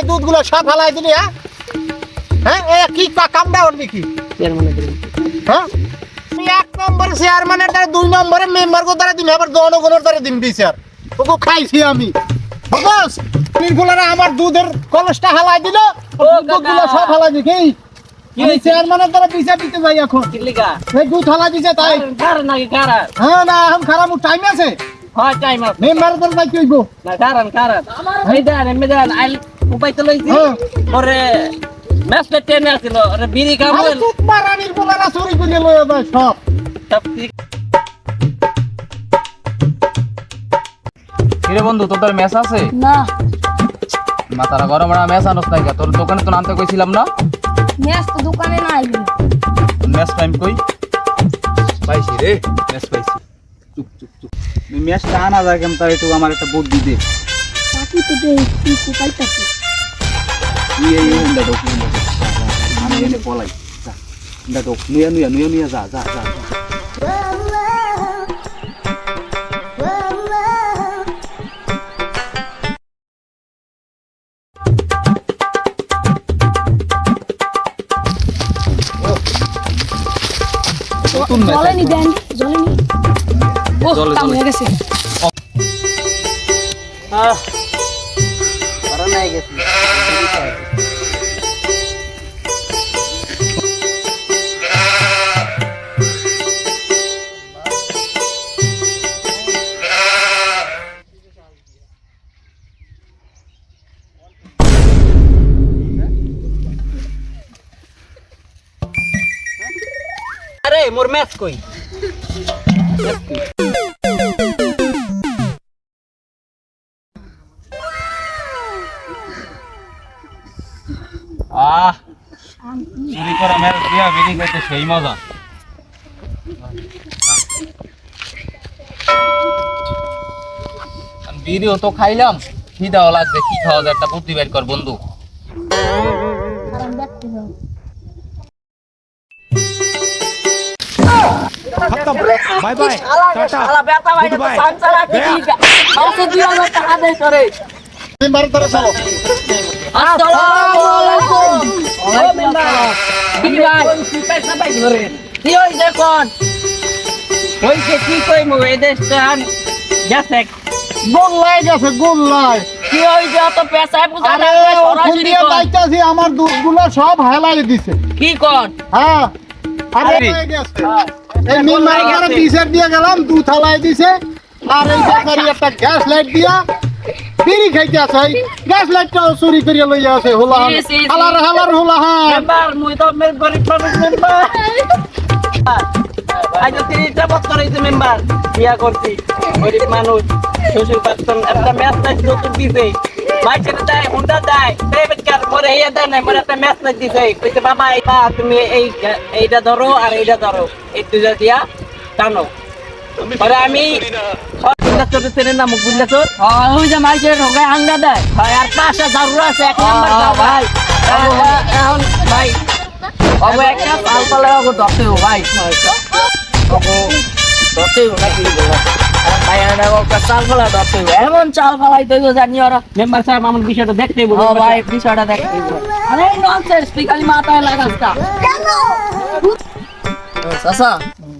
এই দুধগুলো সব হালাই দিলি হ্যাঁ? হ্যাঁ এ কি কা- কামটা করবি কি হ্যাঁ? এক নম্বরে চেয়ারম্যানের দ্বারা দুই নম্বরে মেম্বার কো দ্বারা দিন আবার জনগণের দ্বারা দিন বিচার। ওকে খাইছি আমি। নির্গুলারা আমার দুধের কলসটা হালাই দিল দুধগুলো সব হালাই দি কি? কি আমি চেয়ারম্যানের দ্বারা বিচার দিতে যাই এখন। এই দুধ হালাই দিছে তাই। কারণ নাকি কারণ হ্যাঁ না এখন খারাপ টাইম আছে। হয় টাইম আছে। যাই না কারণ কারণ এই দেন এমনি দেন আইল উপায় তো লইছি। হ্যাঁ। পরে ম্যাচটা টেনে আসছিল আরে বিড়ি আরে কামড় দুধ মারা নির্গুলারা চুরি করে লয়ে যায় সব। সব কিরে বন্ধু তোর তোর মেস আছে? না। মাথারা গরম না মেস আনস নাই তোর দোকানে তো নামতে কইছিলাম না? ম্যাচ তো দোকানে নাই। মেস টাইম কই? পাইছি রে মেস পাইছি। চুপ চুপ চুপ। মেসটা আনা যায় কেমন তাই তো আমার একটা বুদ্ধি দে। চাকরি তো দেই কি কোপাইতাছে তুই এই এন্ডা ঢোক এন্ডা ঢোক। যা, যা, যা। আমি এনে পলাই যা এন্ডা ঢোক নুয়া নুয়া নুয়া নুয়া যা যা যা যা। নতুন মেস জলেনি দেন জলেনি ও জলে, কাম জলে। হয়ে গেছে আহ কারণ নাই গেছি মোর ম্যাচ কই? আহ, চুরি করা মেস দিয়া বেরিয়ে গেছে সেই মজা। বিড়িও তো খাইলাম। খিদাও লাগছে, কি খাওয়া যায়, একটা বুদ্ধি বের কর, বন্ধু। বাই বাই শালা বেটা ভাই তো সংসার আছে ঠিক আছে দুই হাজার টাকা দেয় করে মেম্বারের দ্বারা চলো আসসালামু আলাইকুম। ও মেম্বার কি ভাই পয়সা পাই ধরে কি হই দেখুন হইছে কি কই মু এই দেশটান গেছে গোল্লাই গেছে গোল্লাই কি হই যে অত পয়সা বুঝা আরে না ওখান সরাসরি দিয়ে কর। যাইতাছি আমার দুধগুলো সব হেলাই দিছে। কি কর? হ্যাঁ আরে আরে। গেছে। এই মেম্বারের দ্বারা বিচার দিয়ে গেলাম দুধ হালাই দিছে। আর এই বেকারি একটা গ্যাস লাইট দিয়া বিড়ি খাইতে আছে। গ্যাস লাইটটা চুরি করিয়া লইয়া আছে হোলা। হালার হালার হোলা হ্যাঁ মেম্বার মুই তো মের গরিব মানুষ মেম্বার। আজ তিরিশটা বছর হয়েছে মেম্বার। বিয়া করছি গরিব মানুষ শ্বশুর বাচ্চন একটা ম্যাচ নতুন দিছে। মাইছের দেয় হুন্ডা প্রাইভেট কার মরে ইয়ে দেয় না মরে একটা নাচ দিছে। কইতে বাবা এটা তুমি এই এইটা ধরো আর এইটা ধরো। এই দুটা দিয়া টানো। পরে আমি বুল্লাচর চেনে না মুখ বুল্লাচর ওই যে মাইছের ঢোকায় হাঙ্গা দেয়। ভাই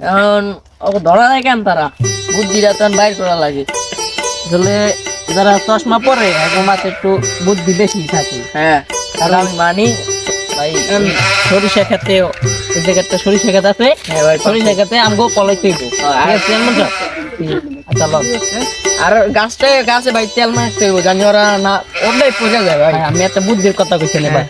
এখন ধরা কেন তারা বুদ্ধিটা বাইর করা লাগে যারা চশমা পরে এখন মাঝে একটু বুদ্ধি বেশি থাকে হ্যাঁ আমি মানি সরিষা খেতে ওই জায়গাতে সরিষা গাছ আছে। সরিষা গাছে আমগো কলাই তৈব আচ্ছা। আর গাছটা গাছে ভাই তেল মাছ জানি ওরা না ওটাই বোঝা যায় ভাই। আমি একটা বুদ্ধির কথা কইছি ভাই।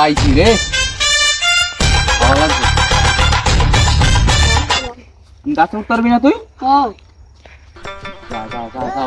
পাইছি রে ভালো লাগছে গাছে উঠতে না তুই ও যা যা যা যা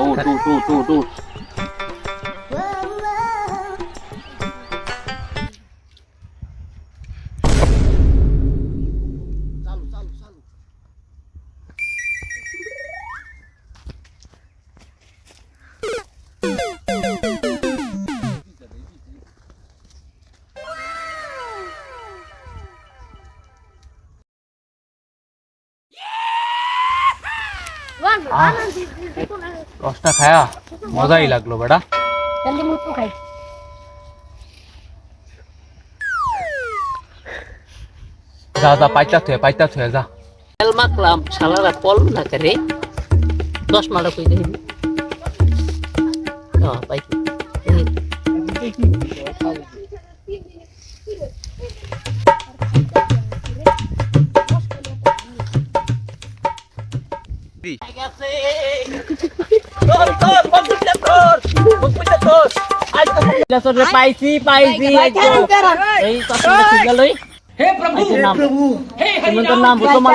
রসটা খায়া মজাই লাগল বেটা। জলদি মুখ খাই। যা যা পাইতা থুয়ে পাইতা থুয়ে যা। তেল মাখলাম শালারা পল না করে দশ মালা কই দেবি হ্যাঁ গুপ্তাচর রে পাইছি পাইছি এই কথাটা ঠিক গেলই হে প্রভু। হে প্রভু। হে তোমার নাম তোমার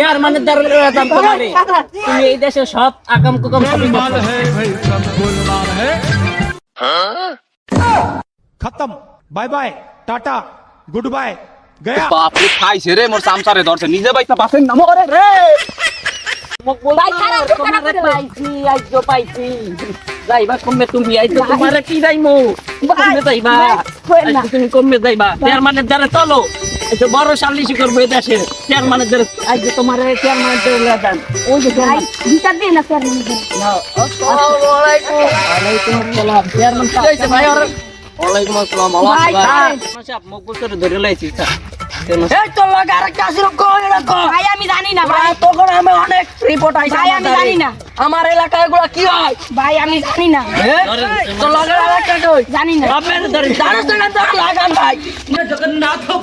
ইয়ার মানে দারুল আজম গুড বাই গয়া। খাইছে রে মোর সামসারে ধরছে। নিজে বাইতা পাছেন নামো রে রে। চলো। বড় সালিশি করব এই দেশে চেয়ারম্যানের দ্বারা আইজো তোমারে চেয়ারম্যানের দ্বারা দেন ওই যে বিচার দিন না স্যার ওয়ালাইকুম আসসালাম। চেয়ারম্যান ওয়ালাইকুম আসসালাম মুখ করে ধরে লাইছি স্যার এই তো লাগা আরেকটা আসিল কই রাখো ভাই আমি জানি না ভাই তখন আমি অনেক রিপোর্ট আইছে ভাই, আমি জানি না। আমার এলাকায় এগুলো কি হয়? ভাই আমি জানি না। তো লগের এলাকা কই? জানি না। আপনার ধরে জানো তো না তো লাগান ভাই।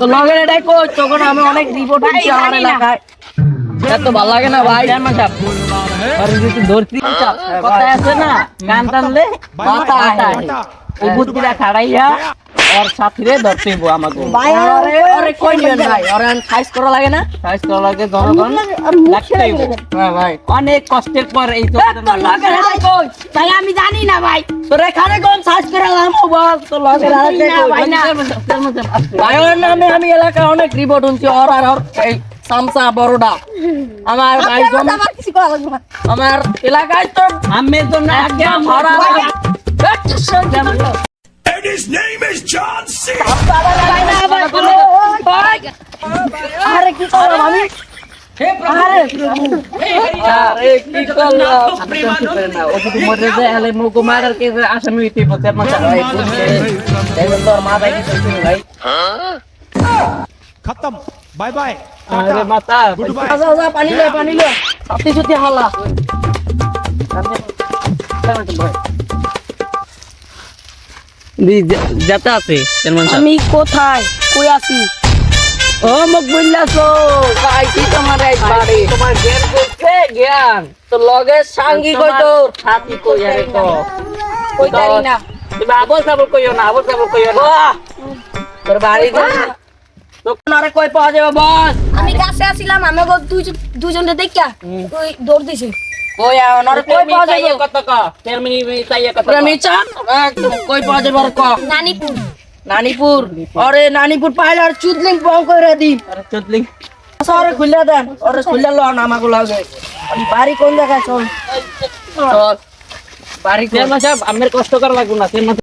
তো লগের এটাই কই? তখন আমি অনেক রিপোর্ট আইছি আমার এলাকায়। এত ভালো লাগে না ভাই? চেয়ারম্যান সাহেব আর যদি ধরছি কথা আছে না গান টানলে মাথা আটায় বুদ্ধিটা খাড়াইয়া ওর সাথীরে ধরতে হইব আমাকে আরে আরে কই নিবেন ভাই? ওর সাইজ করা লাগে না? সাইজ করা লাগে জনগণ লাগতে হইব হ্যাঁ ভাই অনেক কষ্টের পর এই তো তো লাগা কই? ভাই আমি জানি না ভাই। তোর এখানে কোন সাইজ করে লাম? বল তো আরেকটা না, কই? ভাই, না। ভাই ওর নামে আমি এলাকায় অনেক রিপোর্ট শুনছি। ওর আর ওর এই সামসা বড়ডা। আমার ভাই জন আমার আমার এলাকায় তো আমি তো না একদম is John C. আরে কি করলাম আমি আসামি ভাই খতম বাই বাই আরে মাতা গুড বাই যা যা পানি লে পানি লে আপনি যদি হালা ভাই যেতে আছে আমি কোথায়? কই আছি? ও মুখ বললাছো পাইছি তোমার এক বাড়ি। তোমার জ্ঞান জ্ঞান। তো লগে সাঙ্গি কই তো সাথী কই আরে তো? কই জানি না। তুমি আবল সাবল কইও না আবল সাবল কইও না। তোর বাড়ি যাই দোকান আরে কই পাওয়া যাবে বস? আমি কাছে আসিলাম আমি দুজন দুজনে দেখা তুই দৌড় দিছি। কই না কই পাওয়া যাবে? কত ক। চেয়ারম্যান চাইয়ে কত প্রেমী চান কই পাওয়া যাবে আর ক? নানিপুর। নানিপুর? আরে নানিপুর পাইলে আর চুদলিং পাও কইরা দি আরে চুদলিং। সরে খুলে দেন। খুলে লো না আমাকে লাগে। বাড়ি কোন জায়গায় চল? চল। বাড়ি চেয়ারম্যান সাহেব আমার কষ্ট করা লাগবে না চেয়ারম্যান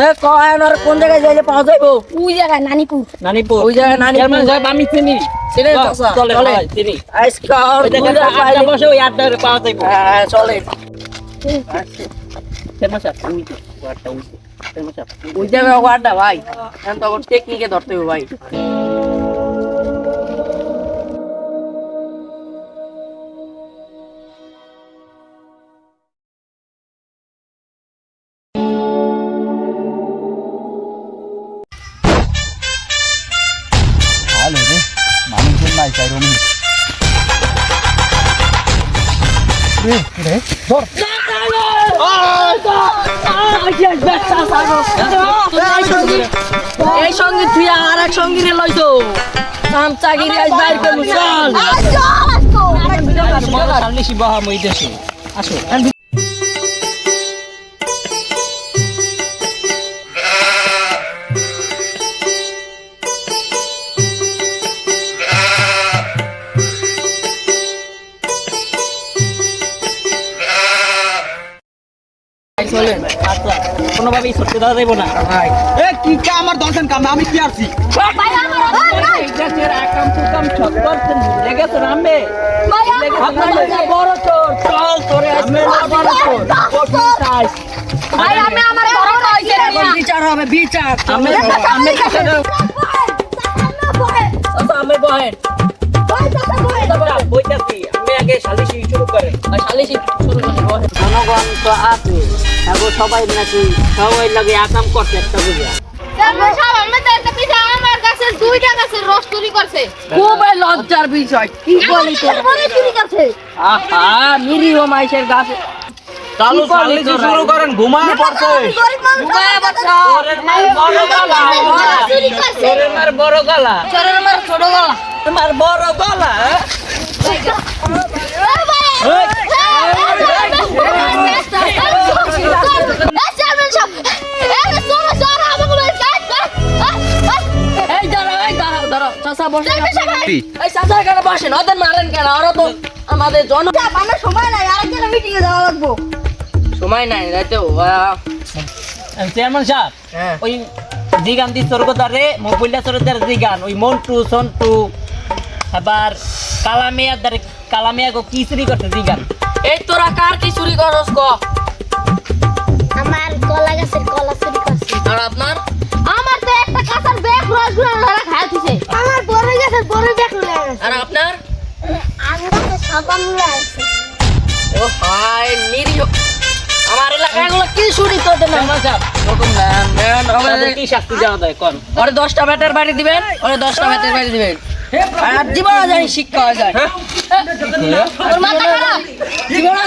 এ কয় কোন জায়গায় যাইলে পাওয়া যাইবো? ওই জায়গায় নানিপুর। নানিপুর। ওই জায়গায় নানিপুর। আমি চিনি। চিনি চলে চলে। চিনি। আজকে জায়গায় আড্ডা বসে ওই আড্ডা পাওয়া যাইবো। হ্যাঁ চলে। চেয়ারম্যান সাহেব ওই ওই ওই জায়গায় ওয়ার্ডটা ভাই। এখন তো টেকনিকে ধরতে হবে ভাই। এই সঙ্গে তুই আর এক সঙ্গী রে লইছো চামচাগিরি আজ বাইর করব চল। সামনে শিবাহা চলেন। আচ্ছা কোনোভাবেই সত্যি দেওয়া যাইব না। এ কি কা আমার দর্শন কাম আমি কি আরছি? ভাই আমার এই দেশের আকাম সুকাম সব করছেন। লেগেছে রামবে ভাই আমার বড় চোর চল তোরে আজকে বড় চোর কঠিন সাইজ ভাই আমি আমার বড় হইছে বিচার হবে বিচার। আমি বহেন আগে সালিশি শুরু করে। সালিশি শুরু করে জনগণ তো আছে। তারপর সবাই নাকি সবাই লাগে আকাম করছে একটা বুঝা। লজ্জার বিষয় কি বলি নিরীহ মাইসের গাছে। চালু সালিশি শুরু করেন ঘুমায় পড়ছে। চোরের মার বড় গলা চোরের মার বড় গলা। চোরের আমার ছোট গলা। তোমার বড় গলা। বসেন ওদের মারেন কেন? ওরা তো আমাদের জন আমার সময় নাই আরেকজন মিটিং এ যাওয়া লাগবো। সময় নাই রাইতে চেয়ারম্যান সাহেব ওই জিগান দি স্বর্গদারে মোবাইলটা স্বর্গদার জিগান ওই মন্টু সন্টু আবার কালামিয়া দারে কালামিয়া গো কি চুরি করছে জিগান এই তোরা কার কি চুরি করছ ক? আমার কলা গাছের কলা চুরি করছে। আর আপনার? আমার তো একটা কাঁচার ব্যাগ রসগুলো ধরা খায় দিছে। আমার বড় গাছের বড় ব্যাগ লয়ে গেছে। আর আপনার? আমার কাছে সাবান লয়ে আছে ও হাই নিরীহ। আমার এলাকায় এগুলো কি চুরি করতে না? রকম নেন নেন আমাদের কি শাস্তি দেওয়া যায়? কোন? ওরে 10টা ব্যাটার বাড়ি দিবেন ওরে 10টা ব্যাটার বাড়ি দিবেন। আর জীবন জানি শিক্ষা যায়। তোর মাথা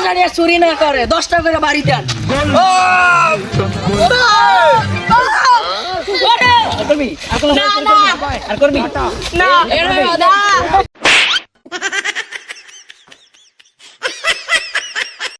জানি চুরি না করে 10টা করে বাড়ি দেন। আর করবি? আর করবি? না।